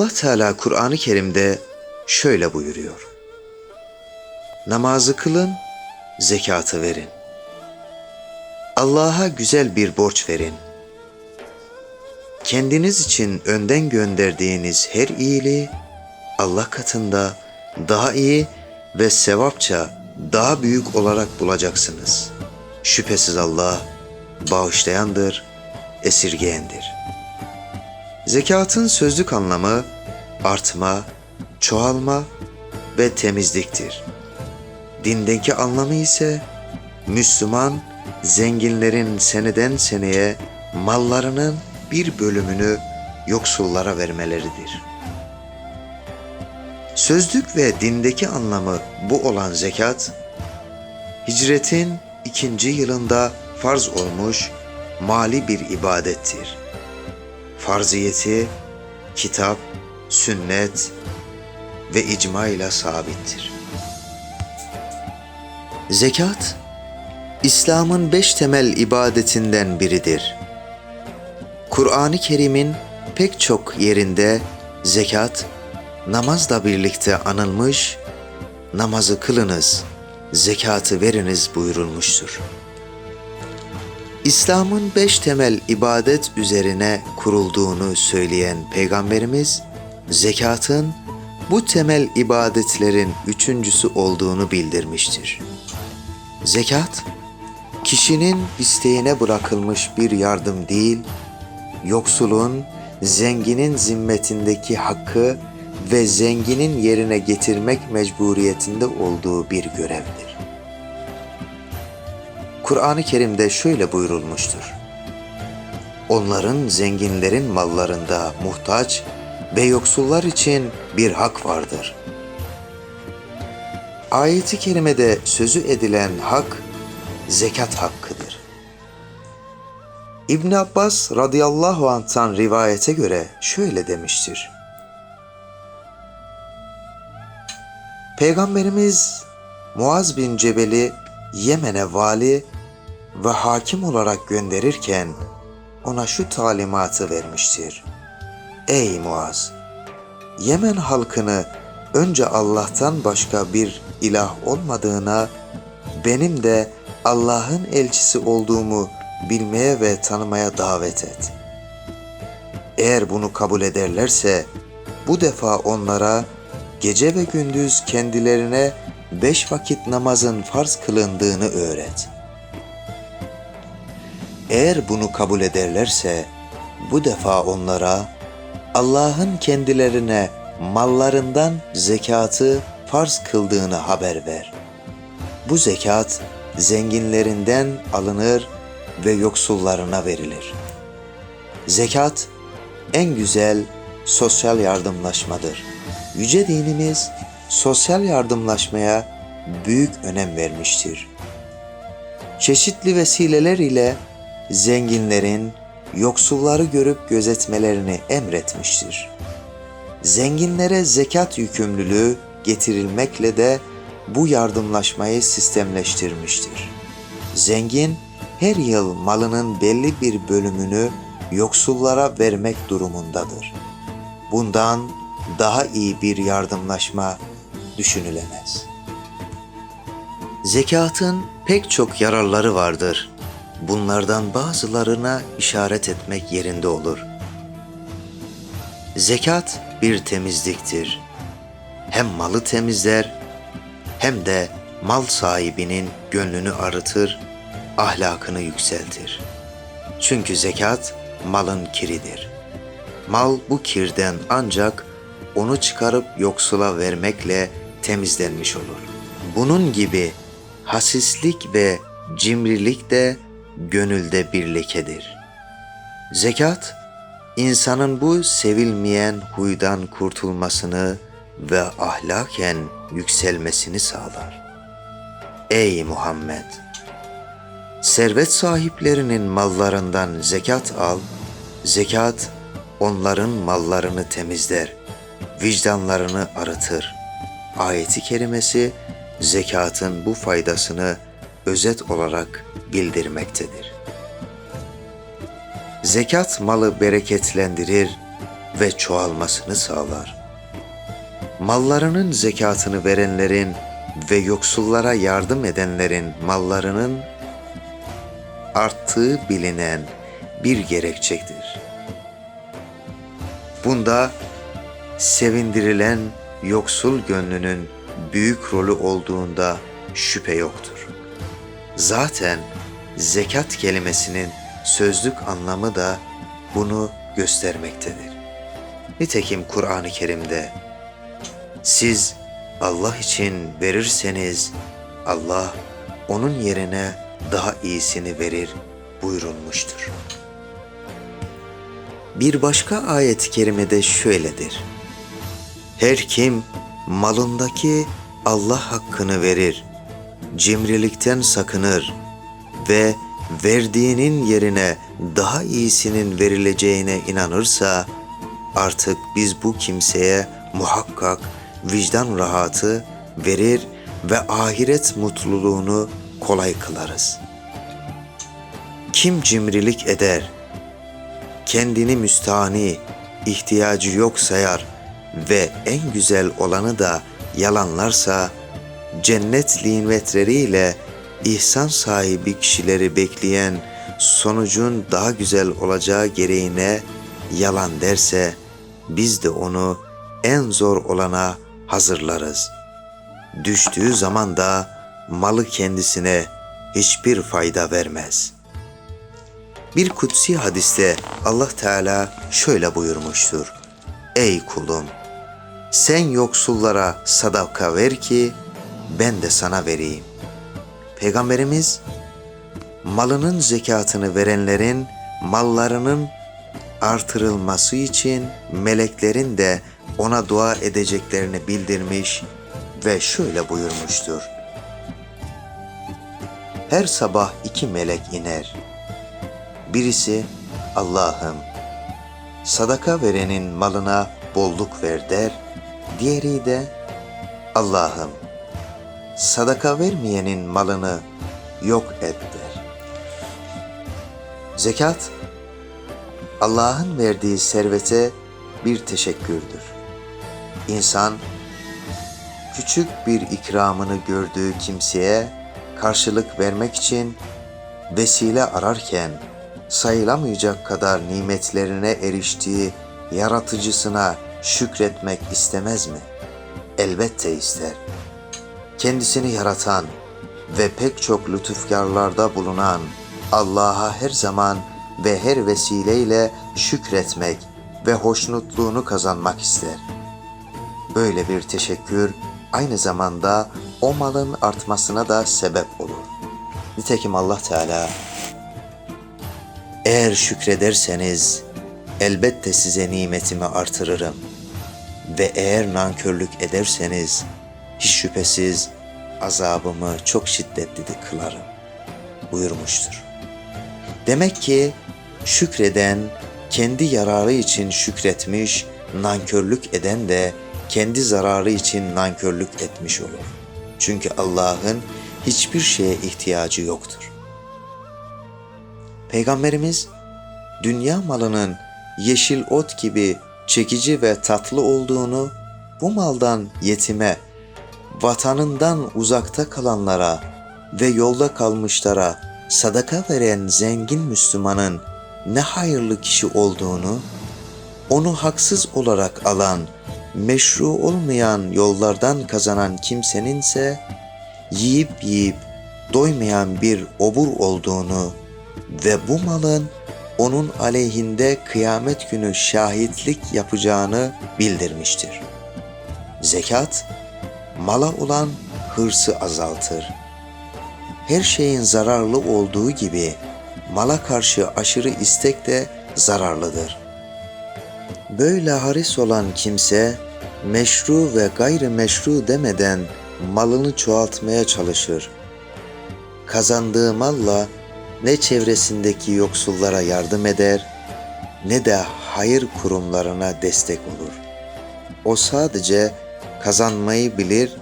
Allah Teala Kur'an-ı Kerim'de şöyle buyuruyor. Namazı kılın, zekatı verin. Allah'a güzel bir borç verin. Kendiniz için önden gönderdiğiniz her iyiliği Allah katında daha iyi ve sevapça daha büyük olarak bulacaksınız. Şüphesiz Allah bağışlayandır, esirgeyendir. Zekatın sözlük anlamı artma, çoğalma ve temizliktir. Dindeki anlamı ise Müslüman zenginlerin seneden seneye mallarının bir bölümünü yoksullara vermeleridir. Sözlük ve dindeki anlamı bu olan zekat, hicretin ikinci yılında farz olmuş mali bir ibadettir. Farziyeti kitap, sünnet ve icma ile sabittir. Zekat, İslam'ın beş temel ibadetinden biridir. Kur'an-ı Kerim'in pek çok yerinde zekat, namazla birlikte anılmış, namazı kılınız, zekatı veriniz buyurulmuştur. İslam'ın beş temel ibadet üzerine kurulduğunu söyleyen Peygamberimiz, zekatın bu temel ibadetlerin üçüncüsü olduğunu bildirmiştir. Zekat, kişinin isteğine bırakılmış bir yardım değil, yoksulun, zenginin zimmetindeki hakkı ve zenginin yerine getirmek mecburiyetinde olduğu bir görevdir. Kur'an-ı Kerim'de şöyle buyurulmuştur. Onların zenginlerin mallarında muhtaç ve yoksullar için bir hak vardır. Ayeti kerimede sözü edilen hak zekat hakkıdır. İbn Abbas radıyallahu anh'tan rivayete göre şöyle demiştir. Peygamberimiz Muaz bin Cebel'i Yemen'e vali ve hakim olarak gönderirken ona şu talimatı vermiştir. Ey Muaz! Yemen halkını önce Allah'tan başka bir ilah olmadığına, benim de Allah'ın elçisi olduğumu bilmeye ve tanımaya davet et. Eğer bunu kabul ederlerse, bu defa onlara gece ve gündüz kendilerine beş vakit namazın farz kılındığını öğret. Eğer bunu kabul ederlerse, bu defa onlara Allah'ın kendilerine mallarından zekatı farz kıldığını haber ver. Bu zekat zenginlerinden alınır ve yoksullarına verilir. Zekat en güzel sosyal yardımlaşmadır. Yüce dinimiz sosyal yardımlaşmaya büyük önem vermiştir. Çeşitli vesileler ile zenginlerin yoksulları görüp gözetmelerini emretmiştir. Zenginlere zekat yükümlülüğü getirilmekle de bu yardımlaşmayı sistemleştirmiştir. Zengin her yıl malının belli bir bölümünü yoksullara vermek durumundadır. Bundan daha iyi bir yardımlaşma düşünülemez. Zekatın pek çok yararları vardır. Bunlardan bazılarına işaret etmek yerinde olur. Zekat bir temizliktir. Hem malı temizler hem de mal sahibinin gönlünü arıtır, ahlakını yükseltir. Çünkü zekat malın kiridir. Mal bu kirden ancak onu çıkarıp yoksula vermekle temizlenmiş olur. Bunun gibi hasislik ve cimrilik de gönülde bir lekedir. Zekat, insanın bu sevilmeyen huydan kurtulmasını ve ahlaken yükselmesini sağlar. Ey Muhammed! Servet sahiplerinin mallarından zekat al, zekat onların mallarını temizler, vicdanlarını arıtır. Ayeti kerimesi zekatın bu faydasını özet olarak bildirmektedir. Zekat malı bereketlendirir, ve çoğalmasını sağlar. Mallarının zekatını verenlerin ve yoksullara yardım edenlerin mallarının arttığı bilinen bir gerekçektir. Bunda sevindirilen yoksul gönlünün büyük rolü olduğunda şüphe yoktur. Zaten zekat kelimesinin sözlük anlamı da bunu göstermektedir. Nitekim Kur'an-ı Kerim'de siz Allah için verirseniz Allah onun yerine daha iyisini verir buyurulmuştur. Bir başka ayet-i kerimede şöyledir. Her kim malındaki Allah hakkını verir, cimrilikten sakınır ve verdiğinin yerine daha iyisinin verileceğine inanırsa artık biz bu kimseye muhakkak vicdan rahatı verir ve ahiret mutluluğunu kolay kılarız. Kim cimrilik eder, kendini müstahni, ihtiyacı yok sayar ve en güzel olanı da yalanlarsa, cennet nimetleriyle ihsan sahibi kişileri bekleyen sonucun daha güzel olacağı gereğine yalan derse, biz de onu en zor olana hazırlarız. Düştüğü zaman da malı kendisine hiçbir fayda vermez.'' Bir kutsi hadiste Allah Teala şöyle buyurmuştur. Ey kulum! Sen yoksullara sadaka ver ki ben de sana vereyim. Peygamberimiz malının zekatını verenlerin mallarının artırılması için meleklerin de ona dua edeceklerini bildirmiş ve şöyle buyurmuştur. Her sabah iki melek iner. Birisi Allah'ım sadaka verenin malına bolluk ver der. Diğeri de Allah'ım sadaka vermeyenin malını yok et. Zekat Allah'ın verdiği servete bir teşekkürdür. İnsan küçük bir ikramını gördüğü kimseye karşılık vermek için vesile ararken sayılamayacak kadar nimetlerine eriştiği yaratıcısına şükretmek istemez mi? Elbette ister. Kendisini yaratan ve pek çok lütufkarlarda bulunan Allah'a her zaman ve her vesileyle şükretmek ve hoşnutluğunu kazanmak ister. Böyle bir teşekkür aynı zamanda o malın artmasına da sebep olur. Nitekim Allah Teala eğer şükrederseniz elbette size nimetimi artırırım ve eğer nankörlük ederseniz hiç şüphesiz azabımı çok şiddetli de kılarım buyurmuştur. Demek ki şükreden kendi yararı için şükretmiş, nankörlük eden de kendi zararı için nankörlük etmiş olur. Çünkü Allah'ın hiçbir şeye ihtiyacı yoktur. Peygamberimiz dünya malının yeşil ot gibi çekici ve tatlı olduğunu, bu maldan yetime, vatanından uzakta kalanlara ve yolda kalmışlara sadaka veren zengin Müslümanın ne hayırlı kişi olduğunu, onu haksız olarak alan, meşru olmayan yollardan kazanan kimseninse yiyip yiyip doymayan bir obur olduğunu ve bu malın onun aleyhinde kıyamet günü şahitlik yapacağını bildirmiştir. Zekat, mala olan hırsı azaltır. Her şeyin zararlı olduğu gibi mala karşı aşırı istek de zararlıdır. Böyle haris olan kimse meşru ve gayrimeşru demeden malını çoğaltmaya çalışır. Kazandığı malla ne çevresindeki yoksullara yardım eder ne de hayır kurumlarına destek olur. O sadece kazanmayı bilir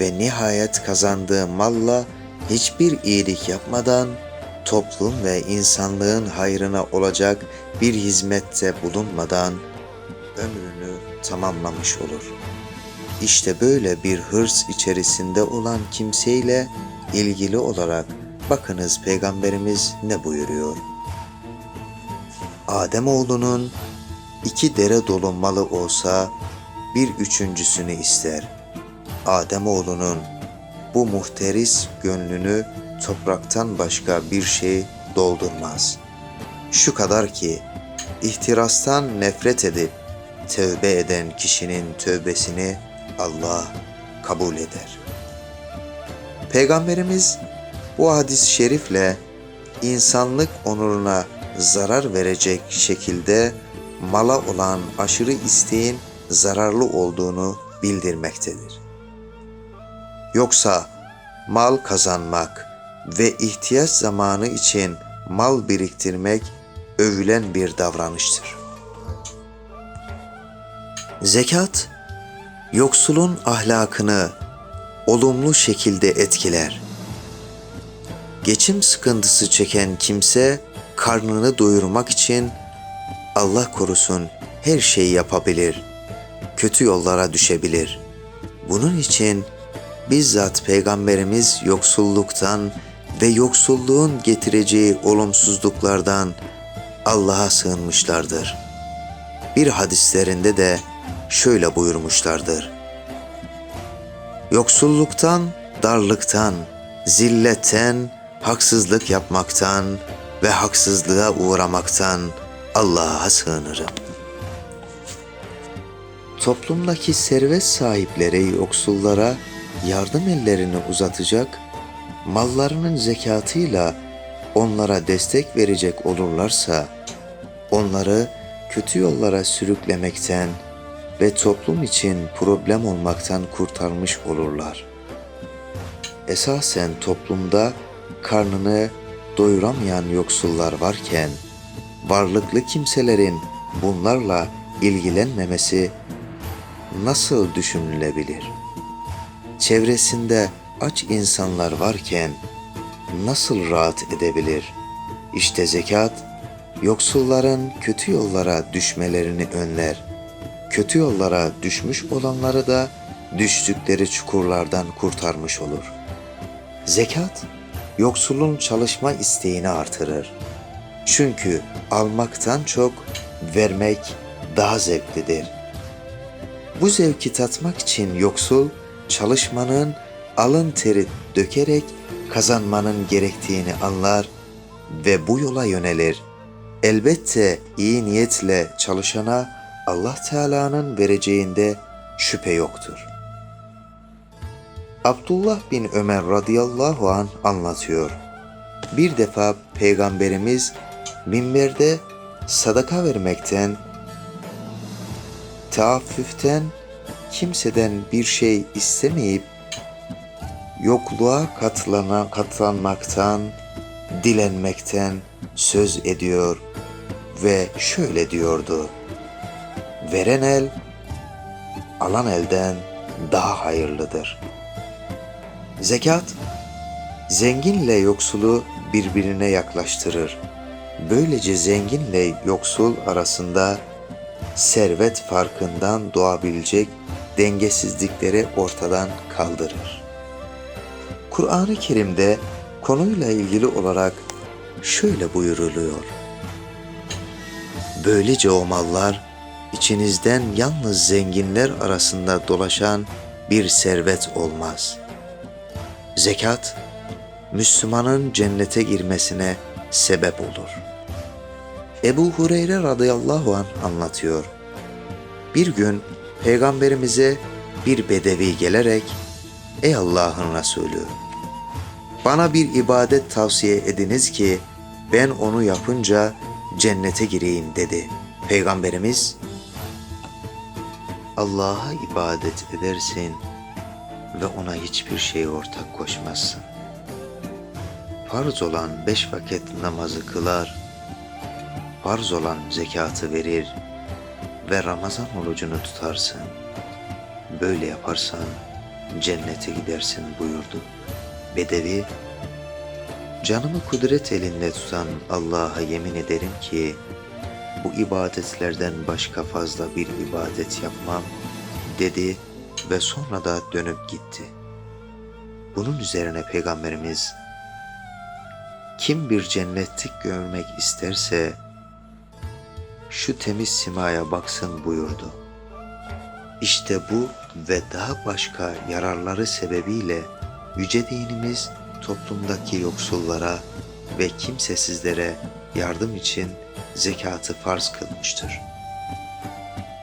ve nihayet kazandığı malla hiçbir iyilik yapmadan toplum ve insanlığın hayrına olacak bir hizmette bulunmadan ömrünü tamamlamış olur. İşte böyle bir hırs içerisinde olan kimseyle ilgili olarak bakınız Peygamberimiz ne buyuruyor? Ademoğlunun iki dere dolu malı olsa bir üçüncüsünü ister. Ademoğlunun bu muhteris gönlünü topraktan başka bir şey doldurmaz. Şu kadar ki ihtirastan nefret edip tövbe eden kişinin tövbesini Allah kabul eder. Peygamberimiz bu hadis-i şerifle insanlık onuruna zarar verecek şekilde mala olan aşırı isteğin zararlı olduğunu bildirmektedir. Yoksa mal kazanmak ve ihtiyaç zamanı için mal biriktirmek övülen bir davranıştır. Zekat, yoksulun ahlakını olumlu şekilde etkiler. Geçim sıkıntısı çeken kimse karnını doyurmak için Allah korusun her şeyi yapabilir. Kötü yollara düşebilir. Bunun için bizzat peygamberimiz yoksulluktan ve yoksulluğun getireceği olumsuzluklardan Allah'a sığınmışlardır. Bir hadislerinde de şöyle buyurmuşlardır. Yoksulluktan, darlıktan, zilletten, haksızlık yapmaktan ve haksızlığa uğramaktan Allah'a sığınırım. Toplumdaki servet sahipleri yoksullara yardım ellerini uzatacak, mallarının zekatıyla onlara destek verecek olurlarsa, onları kötü yollara sürüklemekten ve toplum için problem olmaktan kurtarmış olurlar. Esasen toplumda karnını doyuramayan yoksullar varken, varlıklı kimselerin bunlarla ilgilenmemesi nasıl düşünülebilir? Çevresinde aç insanlar varken nasıl rahat edebilir? İşte zekat, yoksulların kötü yollara düşmelerini önler. Kötü yollara düşmüş olanları da düştükleri çukurlardan kurtarmış olur. Zekat, yoksulun çalışma isteğini artırır. Çünkü almaktan çok vermek daha zevklidir. Bu zevki tatmak için yoksul çalışmanın alın teri dökerek kazanmanın gerektiğini anlar ve bu yola yönelir. Elbette iyi niyetle çalışana Allah Teala'nın vereceğinde şüphe yoktur. Abdullah bin Ömer radıyallahu an anlatıyor. Bir defa peygamberimiz minberde sadaka vermekten, taaffüften, kimseden bir şey istemeyip yokluğa katlana, katlanmaktan, dilenmekten söz ediyor ve şöyle diyordu. Veren el, alan elden daha hayırlıdır. Zekat, zenginle yoksulu birbirine yaklaştırır. Böylece zenginle yoksul arasında servet farkından doğabilecek dengesizlikleri ortadan kaldırır. Kur'an-ı Kerim'de konuyla ilgili olarak şöyle buyuruluyor. Böylece o mallar içinizden yalnız zenginler arasında dolaşan bir servet olmaz. Zekat, Müslümanın cennete girmesine sebep olur. Ebu Hureyre radıyallahu an anlatıyor. Bir gün peygamberimize bir bedevi gelerek Ey Allah'ın Resulü bana bir ibadet tavsiye ediniz ki ben onu yapınca cennete gireyim dedi. Peygamberimiz Allah'a ibadet edersin ve ona hiçbir şey ortak koşmazsın. Farz olan beş vakit namazı kılar, farz olan zekatı verir ve Ramazan orucunu tutarsın. Böyle yaparsan cennete gidersin buyurdu. Bedevi, canımı kudret elinde tutan Allah'a yemin ederim ki bu ibadetlerden başka fazla bir ibadet yapmam dedi ve sonra da dönüp gitti. Bunun üzerine Peygamberimiz kim bir cennetlik görmek isterse şu temiz simaya baksın buyurdu. İşte bu ve daha başka yararları sebebiyle yüce dinimiz toplumdaki yoksullara ve kimsesizlere yardım için zekatı farz kılmıştır.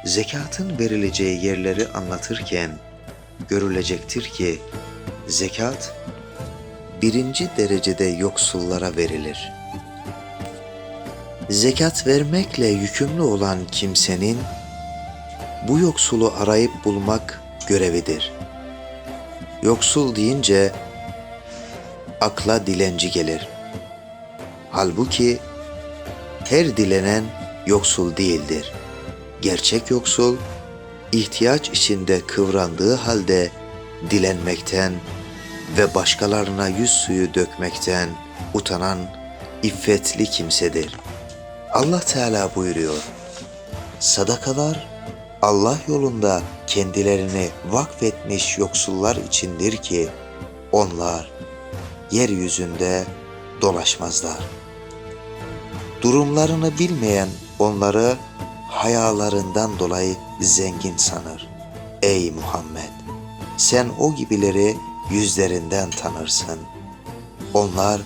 Zekatın verileceği yerleri anlatırken görülecektir ki zekat birinci derecede yoksullara verilir. Zekat vermekle yükümlü olan kimsenin bu yoksulu arayıp bulmak görevidir. Yoksul deyince akla dilenci gelir. Halbuki her dilenen yoksul değildir. Gerçek yoksul, ihtiyaç içinde kıvrandığı halde dilenmekten ve başkalarına yüz suyu dökmekten utanan iffetli kimsedir. Allah Teala buyuruyor. Sadakalar Allah yolunda kendilerini vakfetmiş yoksullar içindir ki onlar yeryüzünde dolaşmazlar. Durumlarını bilmeyen onları hayalarından dolayı zengin sanır. Ey Muhammed! Sen o gibileri yüzlerinden tanırsın. Onlar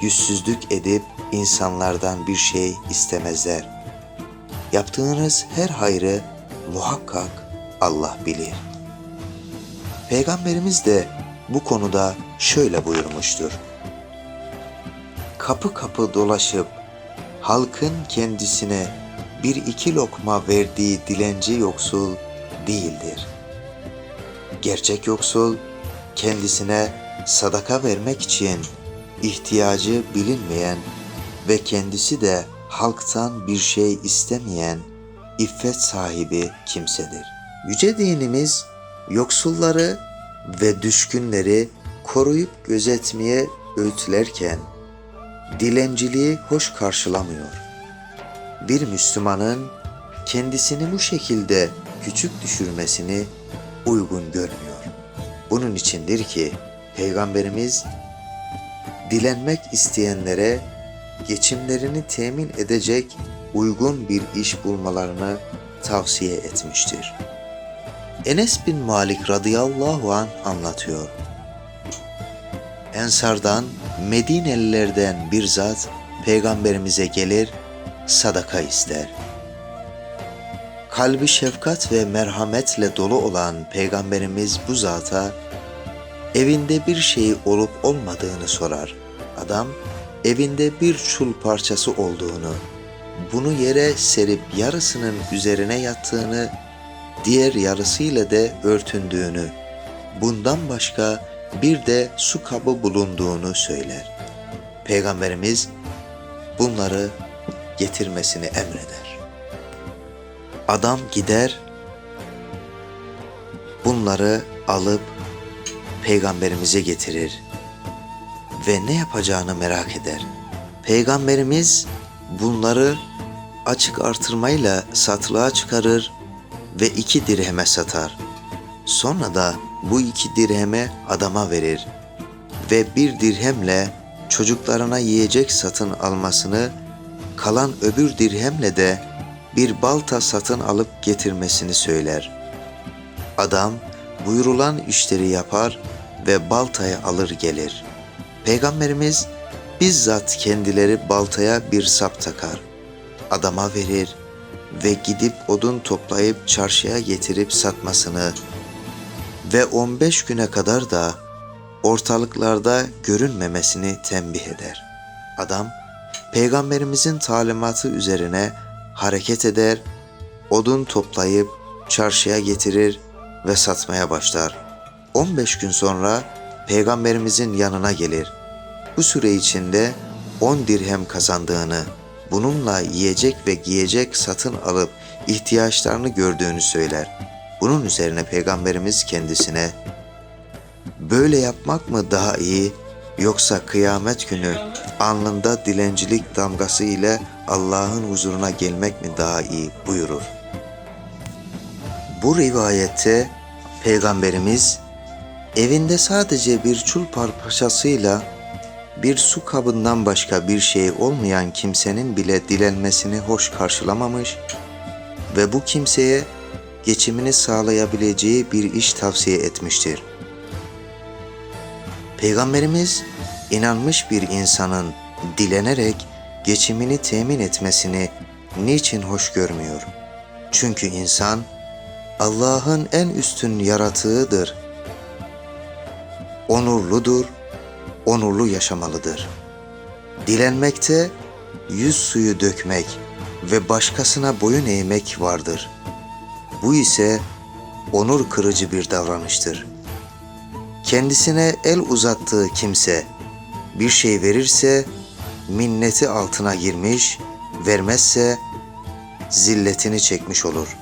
yüzsüzlük edip insanlardan bir şey istemezler. Yaptığınız her hayrı muhakkak Allah bilir. Peygamberimiz de bu konuda şöyle buyurmuştur. Kapı kapı dolaşıp halkın kendisine bir iki lokma verdiği dilenci yoksul değildir. Gerçek yoksul kendisine sadaka vermek için ihtiyacı bilinmeyen ve kendisi de halktan bir şey istemeyen iffet sahibi kimsedir. Yüce dinimiz yoksulları ve düşkünleri koruyup gözetmeye öğütlerken dilenciliği hoş karşılamıyor. Bir Müslümanın kendisini bu şekilde küçük düşürmesini uygun görmüyor. Bunun içindir ki Peygamberimiz dilenmek isteyenlere geçimlerini temin edecek uygun bir iş bulmalarını tavsiye etmiştir. Enes bin Malik radıyallahu an anlatıyor. Ensardan, Medinelilerden bir zat peygamberimize gelir, sadaka ister. Kalbi şefkat ve merhametle dolu olan peygamberimiz bu zata evinde bir şey olup olmadığını sorar. Adam evinde bir çul parçası olduğunu, bunu yere serip yarısının üzerine yattığını, diğer yarısıyla da örtündüğünü, bundan başka bir de su kabı bulunduğunu söyler. Peygamberimiz bunları getirmesini emreder. Adam gider, bunları alıp peygamberimize getirir ve ne yapacağını merak eder. Peygamberimiz bunları açık artırmayla satılığa çıkarır ve iki dirheme satar. Sonra da bu iki dirheme adama verir ve bir dirhemle çocuklarına yiyecek satın almasını, kalan öbür dirhemle de bir balta satın alıp getirmesini söyler. Adam buyurulan işleri yapar ve baltayı alır gelir. Peygamberimiz bizzat kendileri baltaya bir sap takar. Adama verir ve gidip odun toplayıp çarşıya getirip satmasını ve 15 güne kadar da ortalıklarda görünmemesini tembih eder. Adam peygamberimizin talimatı üzerine hareket eder, odun toplayıp çarşıya getirir ve satmaya başlar. 15 gün sonra peygamberimizin yanına gelir. Bu süre içinde 10 dirhem kazandığını, bununla yiyecek ve giyecek satın alıp ihtiyaçlarını gördüğünü söyler. Bunun üzerine peygamberimiz kendisine böyle yapmak mı daha iyi yoksa kıyamet günü alnında dilencilik damgası ile Allah'ın huzuruna gelmek mi daha iyi buyurur. Bu rivayette Peygamberimiz evinde sadece bir çul parçasıyla bir su kabından başka bir şey olmayan kimsenin bile dilenmesini hoş karşılamamış ve bu kimseye geçimini sağlayabileceği bir iş tavsiye etmiştir. Peygamberimiz inanmış bir insanın dilenerek geçimini temin etmesini niçin hoş görmüyor? Çünkü insan Allah'ın en üstün yaratığıdır. Onurludur, onurlu yaşamalıdır. Dilenmekte yüz suyu dökmek ve başkasına boyun eğmek vardır. Bu ise onur kırıcı bir davranıştır. Kendisine el uzattığı kimse bir şey verirse minneti altına girmiş, vermezse zilletini çekmiş olur.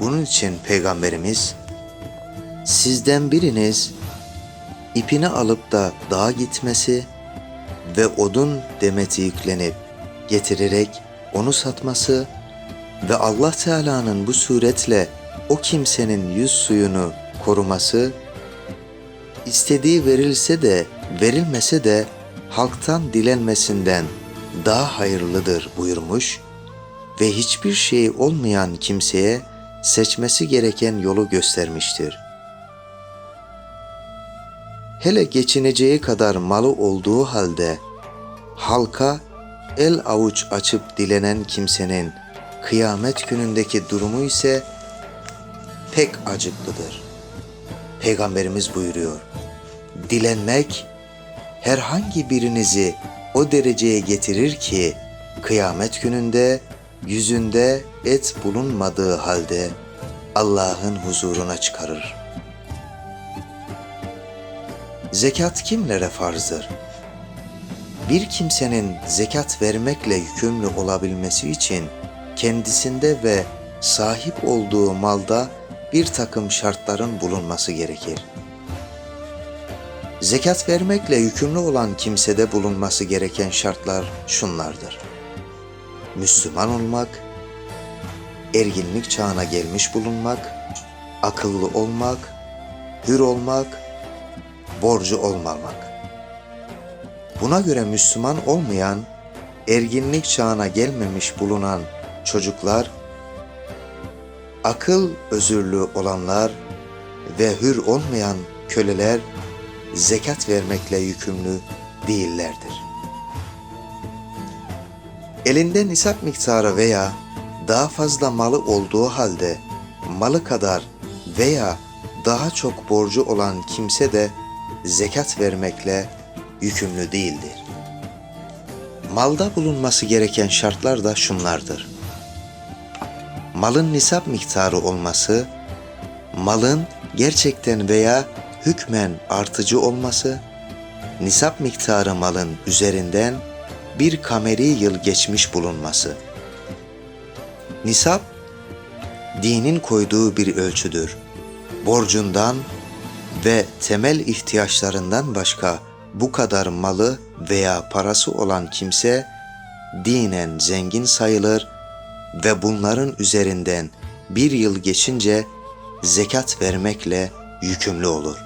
Bunun için Peygamberimiz sizden biriniz ipini alıp da dağa gitmesi ve odun demeti yüklenip getirerek onu satması ve Allah Teala'nın bu suretle o kimsenin yüz suyunu koruması, istediği verilse de verilmese de halktan dilenmesinden daha hayırlıdır buyurmuş ve hiçbir şey olmayan kimseye seçmesi gereken yolu göstermiştir. Hele geçineceği kadar malı olduğu halde halka el avuç açıp dilenen kimsenin kıyamet günündeki durumu ise pek acıklıdır. Peygamberimiz buyuruyor. Dilenmek herhangi birinizi o dereceye getirir ki kıyamet gününde yüzünde et bulunmadığı halde Allah'ın huzuruna çıkarır. Zekat kimlere farzdır? Bir kimsenin zekat vermekle yükümlü olabilmesi için kendisinde ve sahip olduğu malda bir takım şartların bulunması gerekir. Zekat vermekle yükümlü olan kimsede bulunması gereken şartlar şunlardır. Müslüman olmak, erginlik çağına gelmiş bulunmak, akıllı olmak, hür olmak, borcu olmamak. Buna göre Müslüman olmayan, erginlik çağına gelmemiş bulunan çocuklar, akıl özürlü olanlar ve hür olmayan köleler zekat vermekle yükümlü değillerdir. Elinde nisap miktarı veya daha fazla malı olduğu halde malı kadar veya daha çok borcu olan kimse de zekat vermekle yükümlü değildir. Malda bulunması gereken şartlar da şunlardır. Malın nisap miktarı olması, malın gerçekten veya hükmen artıcı olması, nisap miktarı malın üzerinden bir kameri yıl geçmiş bulunması. Nisap, dinin koyduğu bir ölçüdür. Borcundan ve temel ihtiyaçlarından başka bu kadar malı veya parası olan kimse dinen zengin sayılır ve bunların üzerinden bir yıl geçince zekat vermekle yükümlü olur.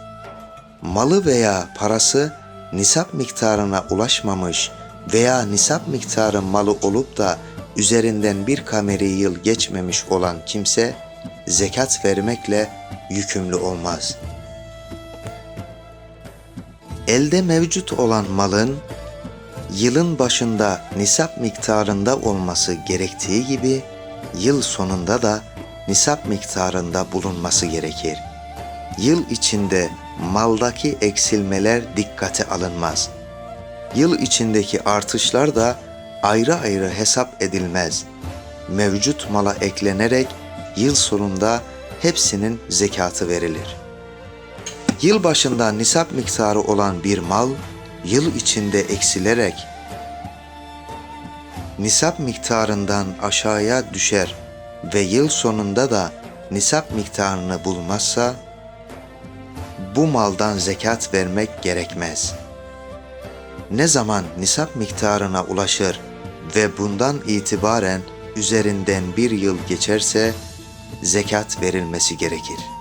Malı veya parası nisap miktarına ulaşmamış veya nisap miktarı malı olup da üzerinden bir kameri yıl geçmemiş olan kimse zekat vermekle yükümlü olmaz. Elde mevcut olan malın yılın başında nisap miktarında olması gerektiği gibi yıl sonunda da nisap miktarında bulunması gerekir. Yıl içinde maldaki eksilmeler dikkate alınmaz. Yıl içindeki artışlar da ayrı ayrı hesap edilmez. Mevcut mala eklenerek yıl sonunda hepsinin zekatı verilir. Yıl başında nisap miktarı olan bir mal, yıl içinde eksilerek nisap miktarından aşağıya düşer ve yıl sonunda da nisap miktarını bulmazsa, bu maldan zekat vermek gerekmez. ne zaman nisap miktarına ulaşır ve bundan itibaren üzerinden bir yıl geçerse zekat verilmesi gerekir.